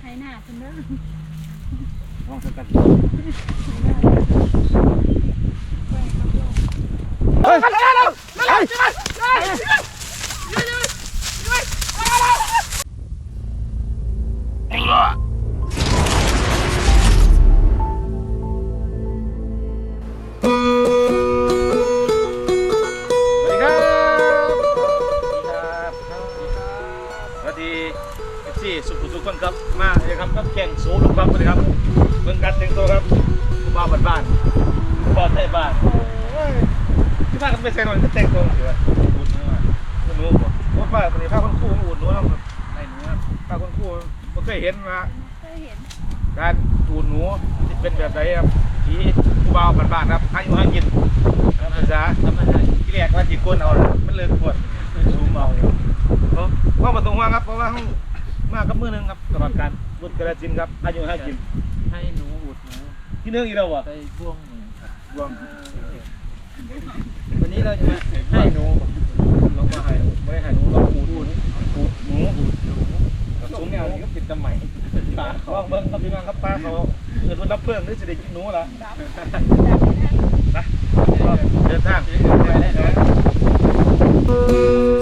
ไทยหน้าคุณเด้อลองสักกันเฮ้ยเฮ้ยส บ่าวไทยบ้านโอ้ยที่บ้านก็ไม่ใช่หน่อยก็แต่งตัวเฉยๆอุ่นนู้นอุ่นนู้นบ่ว่าป้าคนนี้พาคนคู่มาอุ่นนู้นแล้วครับไอ้หนูครับพาคนคู่ไม่เคยเห็นมาเคยเห็นการอุ่นหนูที่เป็นแบบไหนครับที่ผู้บ่าวบ้านๆครับอายุห้ากินธรรมดาธรรมดาที่แรกว่าจีก้นเอาน่ะมันเลยปวดซูมเอาอยู่เพราะว่าประตูว่าครับเพราะว่าห้องมากับมือหนึงครับตลอดการบุตรกระจินครับอายุห้ากินให้หนูอุดหนูที่หนึงอีกแล้ววะไปพ่วงหนูค รวมวันนี้เราจะมาให้หนูเรามาให้ไม่ได้ให้หนูเราปูดปูดปูดหนูอุดหนูงแนวนี้ก็ติดตะไหมตาเขาเบิ้งครับพี่น้องครับป้าเขาเกิดวันรับเพื่อนหรือจะได้กินหนูล่ะนะเดินทางไปได้นะ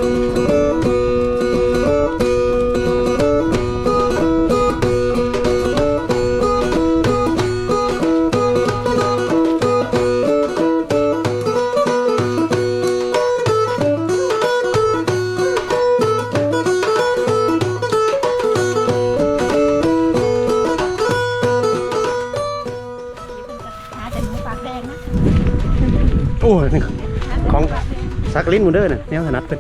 ห ของปากแดงซักลิ้นมูเดอร์น่ะแนวถนัดเป็น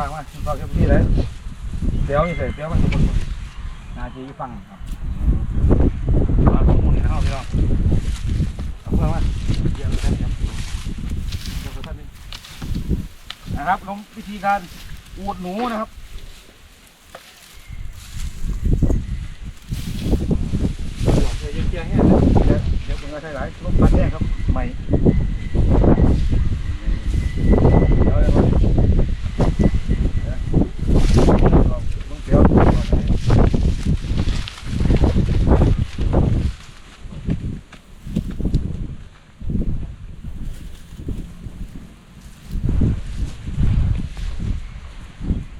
ฟังมาฟังแค่นี้เลยเดี๋ยวนี่เสร็จเดี๋ยวมันจะหมดนาจีฟังครับมาข้อมูลให้เราพี่น้องเอาเพื่อนมาเดี๋ยวกันครับเดี๋ยวท่านนี้นะครับลงวิธีการอูดหนูนะครับเดี๋ยวเกี่ยวเนี่ยเดี๋ยวเดี๋ยวผมจะใช้หลายลบพัดแรกครับใหม่เดี๋ยวเดี๋ยวเดี๋ยวลงเดี๋ยว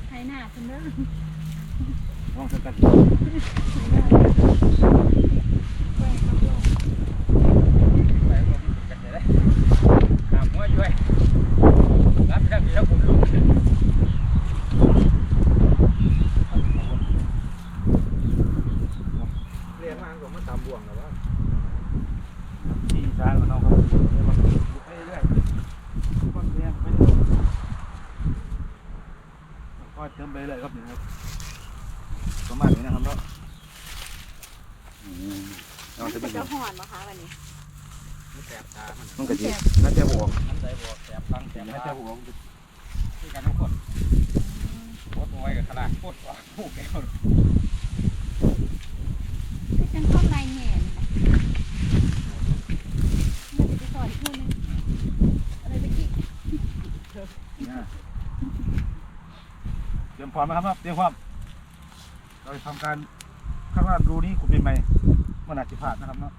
ไทยหน้าคุณเด้อ ลองสักกัน แกล้งเขาลง ไปเรากันจะได้หามหัวย้อยรับแค่นี้แล้วผมลุก เรียนมา ก็มาตามบ่วงแล้วว่าที่ช้างมันเอาครับเดี๋ยวมันไปเรื่อยๆมันเรียนไปเรื่อยๆค่อยเติมไปเรื่อยครับนี่ครับประมาณนี้นะครับเนาะอืมเอาจะมัเป็นนจะห่อนเหรอคะวันนี้แสบตามันมันกะทิน่าจะบวก น้ำใจบวกแสบฟังแสบ น่า ตา จะบวก ที่กันทุกคนโคตรน้อยกับขนาดโคตรว่าผู้แก้ว คือจังเข้าในแง่นี่นะมันจะไปสอนพูดนึงอะไรไปกี้ เนี่ยเตรียม พร้อมนะครับเตรียมพร้อมเราจะทำการข้างล่างรูนี้ขุดเป็นไหมมันอาจจะพลาดนะครับเนาะ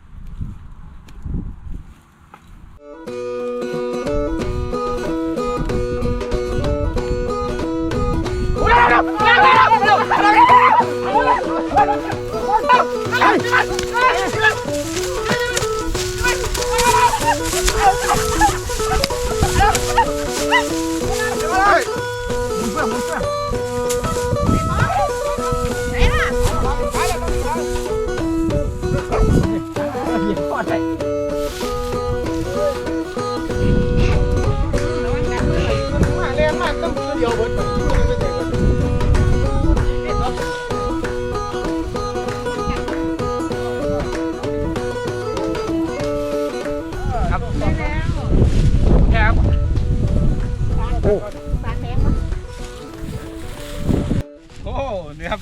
ครับ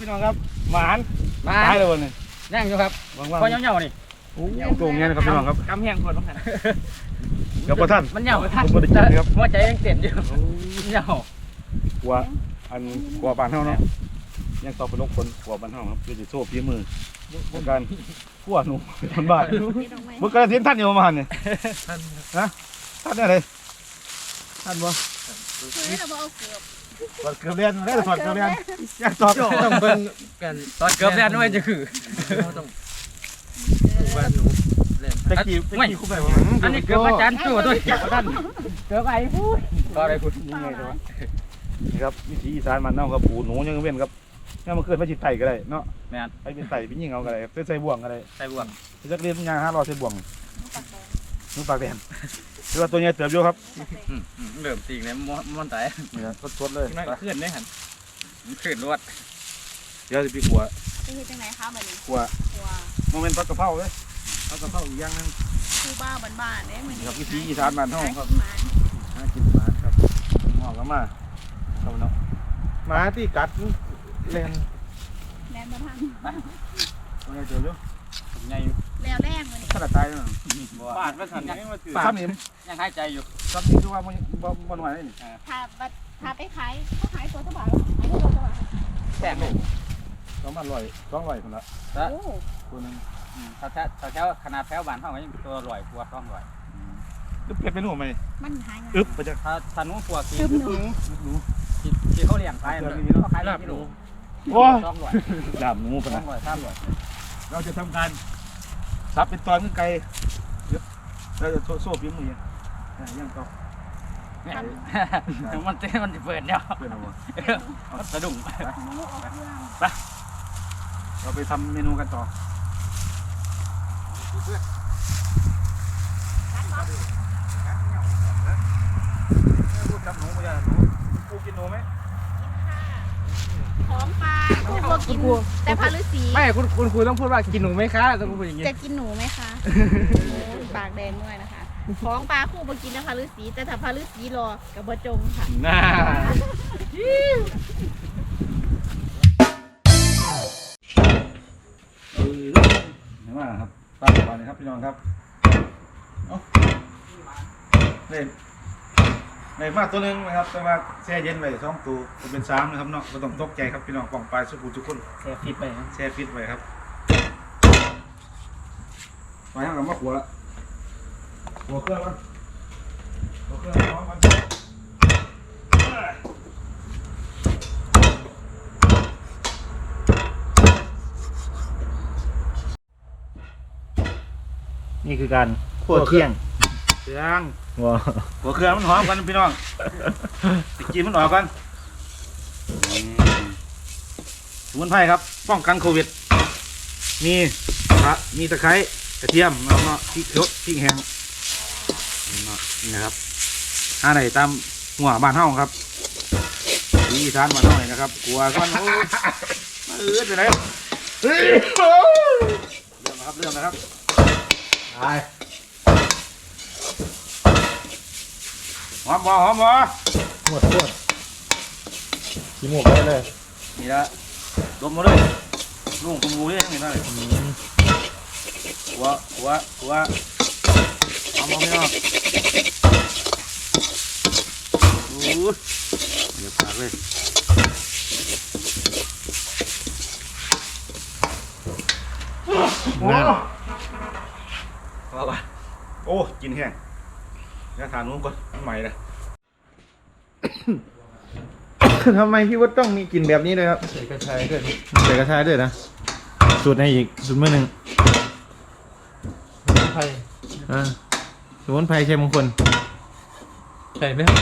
นี่ครับพี่น้องครับหมานมาตายเลยวันนี้ย่างอยู่ครับว่างๆพอเหี่ยวๆนี่โอ้โหเงี้ยนะครับพี่น้องครับกำแหงคนต้องหันเดี๋ยวพอท่านมันเหี่ยวท่านผมบ่ได้กินนะครับหัวใจยังเต้นอยู่เหี่ยวกลัวอันกลัวบ้านเฮาเนาะยังต่อไปลงคนกลัวบ้านเฮาครับคือสิโซ่ฝีมือในการขั่วหนูคนบ้านนี่ดอกไม้เมื่อกระสินท่านอยู่ประมาณนี่ฮะท่านเนี่ยเลยท่านบ่คือเราเอาเกือบ ถอดเกือบเรียนได้ถอดเกือบเรียนอยากถอดต้องเบิ่งกันตอนเกือบแล้วด้วยจะคือตะกี้ตะกี้คู่ไปว่าอันนี้เกือบอาจารย์ตัวด้วยท่านเกือบไอ้พูดก็อะไรพูดนี่ไงใช่ไหมนี่ครับวิถีอีสานมันเน่าครับปูหนูยังเว้นครับนี่มันเกิดมาจิตไต่ก็ได้เนาะแม่นไปเป็นไต่เป็นยิงเอาก็ได้เป็นใส่บ่วงก็ได้ใส่บ่วงไปจักเรียนยางห้ารอใส่บ่วงหนูปากแดง คือว่าตัวใหญ่เติบอยู่ครับอืมอืมเริ่มจริงเลยม้วนม้วนไตนี่ครับสดๆเลยมันขึ้นได้หันขึ้นรวดเดี๋ยวจะพี่ขัวจะเฮ็ดจังไดคะบัดนี้ขัวตัวโมเมนต์ผัดกะเพราเลยผัดกะเพราอีกอย่างหนึงคือบ้าบ้านๆเด้มื้อนี่นี้ครับวิถีอีสานบ้านเฮาครับหมาหากินหมาครับงอกกันมาครับเนาะหมาที่กัดเล่นแล่นบ่ทันตัวใหญ่เติบอยู่ไง แล้วแรงมื้อนี้ขนาดตายแล้วบาดไม่ทันยังซ้ำนี่ยังหายใจอยู่ซ้ำนี่คือว่าบ่บ่บ่หน่อยเลยนี่ถ้าบัดถ้าไปขายเขาขายตัวเท่าบาทขายตัวเท่าบาทแตกเลยประมาณร้อยสองร้อยคนละโอ้ตัวหนึงถ้าแถวแถวขนาดแถวบ้านเขาก็ยังตัวลอยกว่าต้องลอยอึ๊บเก็บเป็นหนูไหมมันหายงานอึ๊บไปจ้ะถ้าถ้านู้นกว่ากี่ตึมหนูหนูที่ที่เขาเลี้ยงขายเลยเขาขายกิโลโอ้ยต้องลอยดาบหนูปะต้อนะงลอยสามลอยเราจะทำการ ซับเป็นตอนขึ้นไกลเดี๋ยวเราจะโซ่พิมพ์มือยังอะยังต่อเนี่ยมันเต้มันเปิดเนี่ยเพื่อนเอาวะสะดุ้งหนูออกเครื่องเราไปทำเมนูกันต่อพูดกับหนูไม่ได้หนูกูกินหนูไหม ของปลาคู่บ่กินแต่พาฤาษีไม่คุณคุณครูต้องพูดว่ากินหนูไหมคะต้องพูดอย่างนี้จะกินหนูไหมคะโอ้ยปากแดงด้วยนะคะ ของปลาคู่บ่กินนะพาฤาษีแต่ถ้าพาฤาษีรอกับบ่จงค่ะน่าเออเห็นไหมครับตาก่อนนะครับพี่น้องครับเอาเล่น ในมาตัวหนึงนะครับ แต่ว่าแช่เย็นไว้สองตัวจะเป็นสามนะครับเนาะก็ต้องตกใจครับพี่น้องป่องปลายสุขุมทุกคนแค่ฟิตไปแช่ฟิตไว้ครับไปห้างกับมะขัวละหัวเครื่องมั้หัวเครื่องพร้อมกันนี่คือการขั่วเคี่ยง เคี่ยงว้าหัวเครื่องมันหอมกันพี่น้องติกินมันออกกันสมุนไพรครับป้องกันโควิด มีพระมีตะไคร้กระเทียมแล้วก็พริกสดพริกแห้งนี่เนาะนี่นะครับหาไหนตามหัวบ้านเฮาครับวิธีทานบ้านเฮาเลยนะครับกลัวกันโอ้ยมาเอื้อไปไหนเฮ้ยโอ้ยเริ่มนะครับเริ่มนะครับ ไป อมบ่หอมบ่หมดขวดขี้หมวกได้เลยนี่ละดมมาเลยลุงขมูเลยนี่ได้หัวหัวหัวเอมบ่เอาโอ้ยเดี๋ยวปากเลยโอ้นั่นโอ้กินแห้ง แล้วทานนู้นก่อนใหม่เลยทำไมพี่วุฒิต้องมีกลิ่นแบบนี้ด้วยครับใส่กระชายด้วยใส่กระชายด้วยนะสูตรในอีกสูตรมือหนึ่งไทยอ่าสมุนไพรชัยมงคลใช่ไหมครับ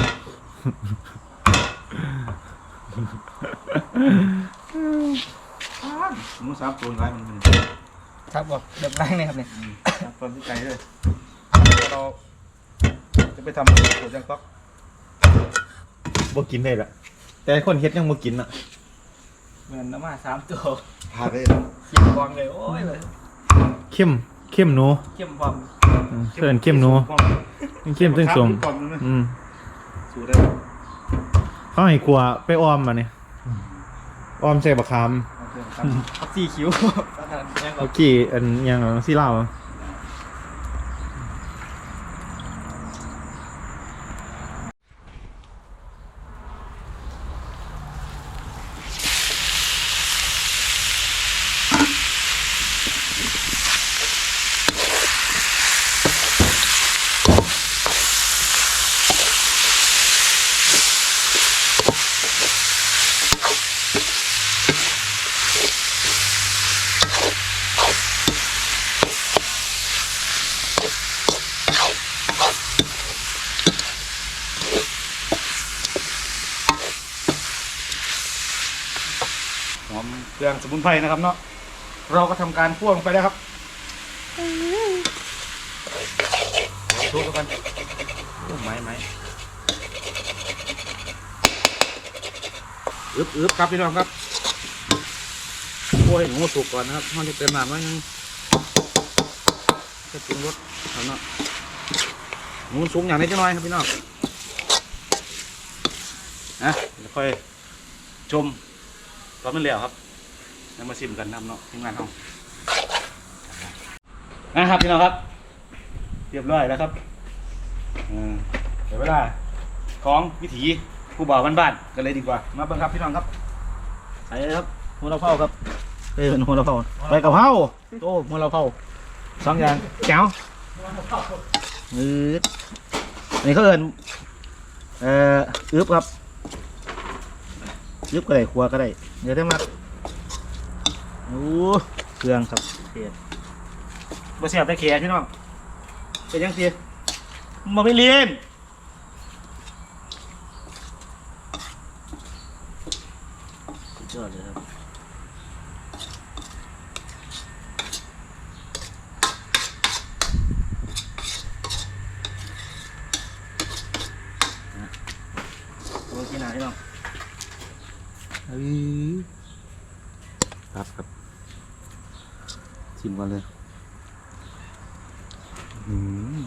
หมูสามตัวร้ายมันเป็นครับบอกเดือบแรงเลยครับเนี่ยตอนที่ไกลเลยเรา จะไปทำโขดยังต๊อกบ่กินได้ละแต่คนเฮ็ดยังบ่กินอะเหมือนน้ำมาสามตัวพาไปเขียมบองเลยโอ้ยเลยเข้มเข้มหนูเขียมบองอืมเพิ่นเข้มหนูเข้มตึ้งสมอืมสูได้เขาให้กลัวไปออมมาเนี่ยออมใส่บักขามพักซี่คิ้วยังบอเมื่กอกี้อันหยังสิเล่าอะ สมุนไพรนะครับ เนาะเราก็ทำการพ่วงไปแล้วครับทุบกันโอ้ไม้ไม้อึบอึบครับพี่น้องครับโอ้ยหมูสุกก่อนนะครับมันจะเติมน้ำไว้นึงจะปรุงรสครับเนาะหมูสูงอย่างนี้จะน้อยครับพี่น้องนะค่อยชมตอนมันแล้วครับ แล้วมาชิมกันนำเนาะทีมงานเรานะครับพี่น้องครับ เรียบร้อยแล้วครับอืมเดี๋ยวเวลาของวิถีผู้บ่าวบ้านๆกันเลยดีกว่า มาเบิ่งครับพี่น้องครับใส่เลยครับหัวเราเผาครับเอ้ยเป็นหัวเราเผาใบกะเพราโอ้หัวเราเผาสองอย่างแจ๋วอืดอันนี้เขาเอินเอ่ออึบครับยึบก็ได้ครัวก็ได้เดี๋ยวได้มา โอ้เครื่องครับเขียดบ่เสียบได้เขียดพี่น้องเป็นยังเสีมาไม่เลียนสุดยอดเลยครับนะโอ้ยที่ไหนพี่น้อง ครับครับชิมก่อนเลยอืม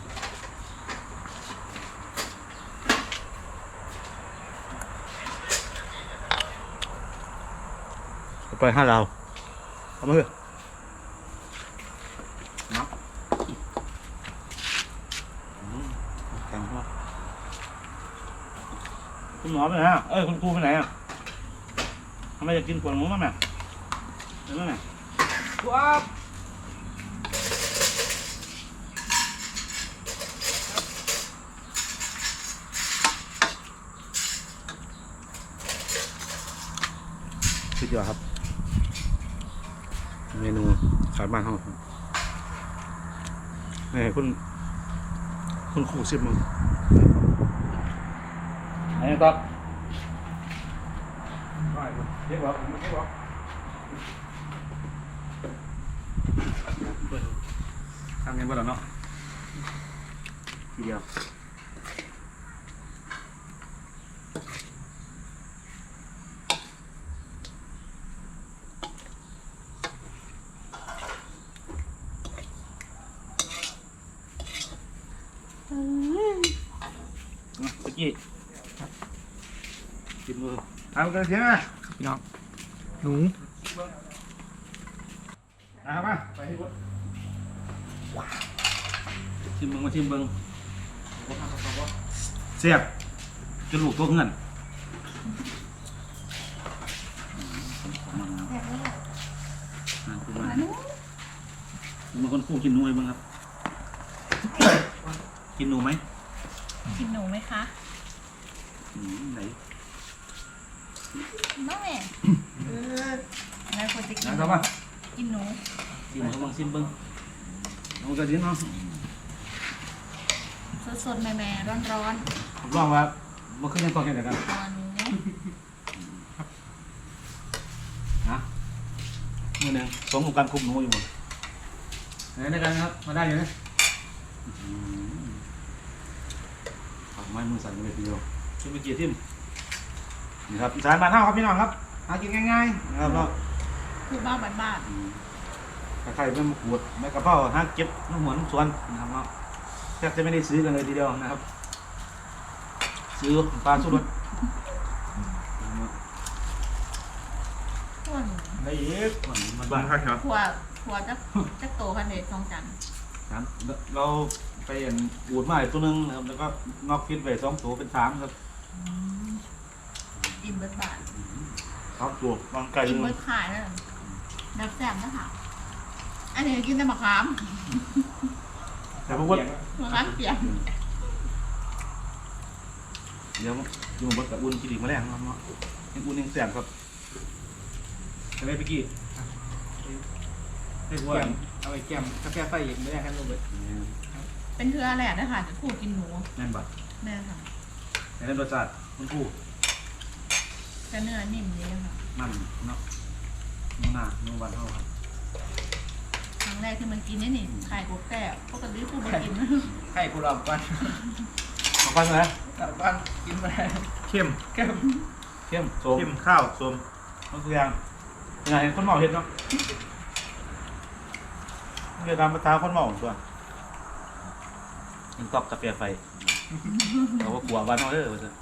เอาไปห้าดาวเอามาเถอะมาอืมแข็งมากคุณหมอไปไหนอะเอ้ย คุณครูไปไหนอะทำไมจะกินขวดหมูมั้งแม่ เห็นไหมแม่ว้าวสุดยอดครับ เมนูขายบ้านเขาครับนี่คุณคุณครูสิบมึงไหนครับเรียกว่าเรียกว่า ทำยังไงบ้างเนาะทีเดียวมาตะกี้กินมือเอากันเสียงอะ พี่น้องหนู นะครับมาไปให้บดชิ มเบิงมาชิมเบิงเสียบจะลูกตัวเงินอ่าคุณมาบางคนคู่กินหนูไอ้บ้างครับ กินหนูไหมกินหนูไหมคะอืมไหนน้องแม่เออแล้วคนจะกินนั่งเข้ามากินหนูซิมเบิ้งซิมเบิ้งน้องกระดิ่งเนาะ สดๆแม่ๆร้อนผมลองว่าเมื่อคืนยังต้องเห็นกันๆตอนนี้นะมือหนึ่งสองของการคุมหนูอยู่หมดไหนในกันครับมาได้อยู่นะเอาไม้มือสั่นกันเลยทีเดียวชิมไปกี่ทิมนี่ครับอีสานบ้านเฮาครับพี่น้องครับหากินง่ายๆนะครับเนาะคือบ้าบ้านถ้าใครไม่มาขวดไม่กระเพราหาเก็บน้ำหวนสวนนะครับเนาะ แทบจะไม่ได้ซื้อกันเลยทีเดียวนะครับ ซื้อปลาสุดรสส่วนได้เยอะก่อนมันบ้าบ้านนครับหัวหัวจะจะโตคันเด็ดสองจันครับเราไปเห็นอูดมาอีกตัวหนึงนะครับแล้วก็นอกฟิตไปสองตัวเป็นสามครับอิ่มเบิดบาทครับตัวบางไก่อิ่มเบิดขายนั่นแบบแซ่บนะคะอันนี้กินแต่มะขาม แต่พวกว่ามะขามเปียกเดี๋ยวอยู่บนกับอุ่นกินอีกมาแล้วครับเนาะยังอุ่นยังแสบครับใช่ไหมพี่กี้ให้ว่าเอาไปแก้มกาแฟไฟอีกไม่ได้ครับลูกเบิดเป็นเทือแหละนะคะจะคู่กินหนูแน่นบัดแม่ค่ะในนั้นรสชาติมันคู่แต่เนื้อนิ่มดีค่ะมันเนาะนุ่มหนานุ่มหวานเท่าครับ ครั้งแรกที่มันกินนี่นี่ไข่กบแก้วปกติคู่มากินให้กูลองก่อนเอาฟังนะกลับบ้านกินมาได้เข้มแก้มเข้มโซมเข้มข้าวส้มมันคือยังยังไงเห็นคนเมาเห็ดเนาะเดี๋ยวตามประตาคนเมาตัวมันตอกกาแฟไฟเราก็กลัววันเอาเด้อว่าซั่น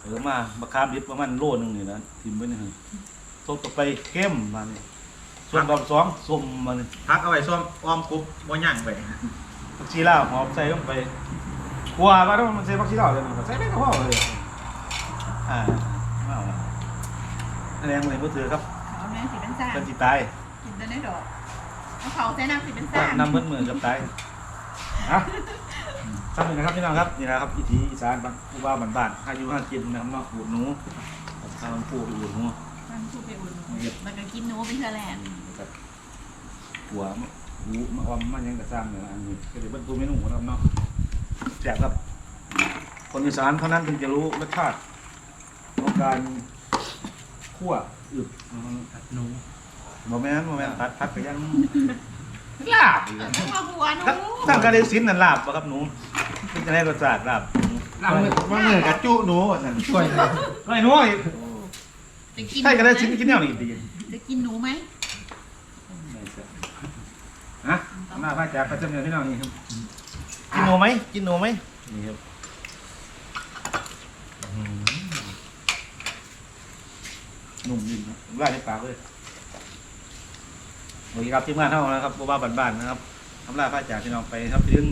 เออมาบักคามดิบประมาณโลนึงนี่นะทิมไว้นี่ฮะสดกับไปเข้มมานี่ ส่วนดอกสองส้มมานี่พักเอาไว้ส้มอ้อมกรุ๊บบ่ย่างไปผักชีลาวหอมใส่ลงไปกลัวว่าต้องมันใส่ผักชีลาวเลยมันใส่ได้ก็พอเลยอ่าไม่เอาละอันนี้มันมือถือครับเขาแม่สีเป็นซ่าเป็นจิตายกินได้ดอกเอาเขาใส่น้ำสีเป็นซ่าน้ำมืดมือกับตายฮะทำหนึ่งนะครับพี่น้องครับนี่นะครับวิถีอีสานบ้านผู้ว่าบ้านบ้านๆอายุห้ากินนะครับเนาะหูดหนูทำผู้ไปหูดหนู มันคู่ไปอุ่นมันก็กินหนูเป็นเทือแหละกับหัวมะหูมะออมมันยังกระซ้ำเนี่ยนะอันนี้ก็เดี๋ยวบรรทุกเมนูของเราเนาะแจกครับ คนอีสานเท่านั้นถึงจะรู้รสชาติของการคั่วอึบนะครับหนูโมแมนโมแมนตัดพัดไปยังลาบอีกแล้วต้องมาหัวหนูถ้าถ้ากระเด็นสินนั่นลาบปะครับหนูเป็นจะได้รสชาติลาบลำมือว่ามือกับจุหนูนั่นช่วยเลยไม่น้อย จะกินใช่กระเด็นสินกินแนวนี้ดีจะกินหนูไหมฮะหน้าพระจากประจำเดือนพี่น้องนี่ครับกินหนูไหมกินหนูไหมนี่ครับอืมหนุ่มดินครับไล่ในปากเลยโอเคครับทีมงานเท่านะครับบ้าๆบ้านๆนะครับทำลาพระจากพี่น้องไปครับยืน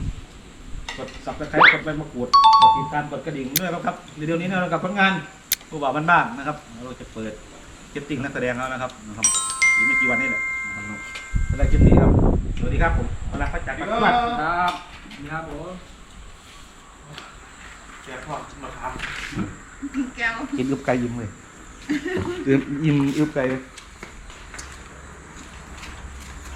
กดสับตะไคร้กดไปมะกรูดกดติดตามกดกระดิ่งด้วยครับครับในเดี๋ยวนี้นะครับกับผลงาน ผู้บ่าวบ้านๆนะครับ เราจะเปิดเก็ตติ้งนักแสดงแล้วนะครับนะครับอีกไม่กี่วันนี่แหละนะครับสำหรับคลิปนี้ครับสวัสดีครับผมมาลาพระจากกันทุกวันครับนี่ครับผมแกทอดมะพร้าวแก้วกินอึบไก่ยิ้มเลยอิ่มอึบไก่เลย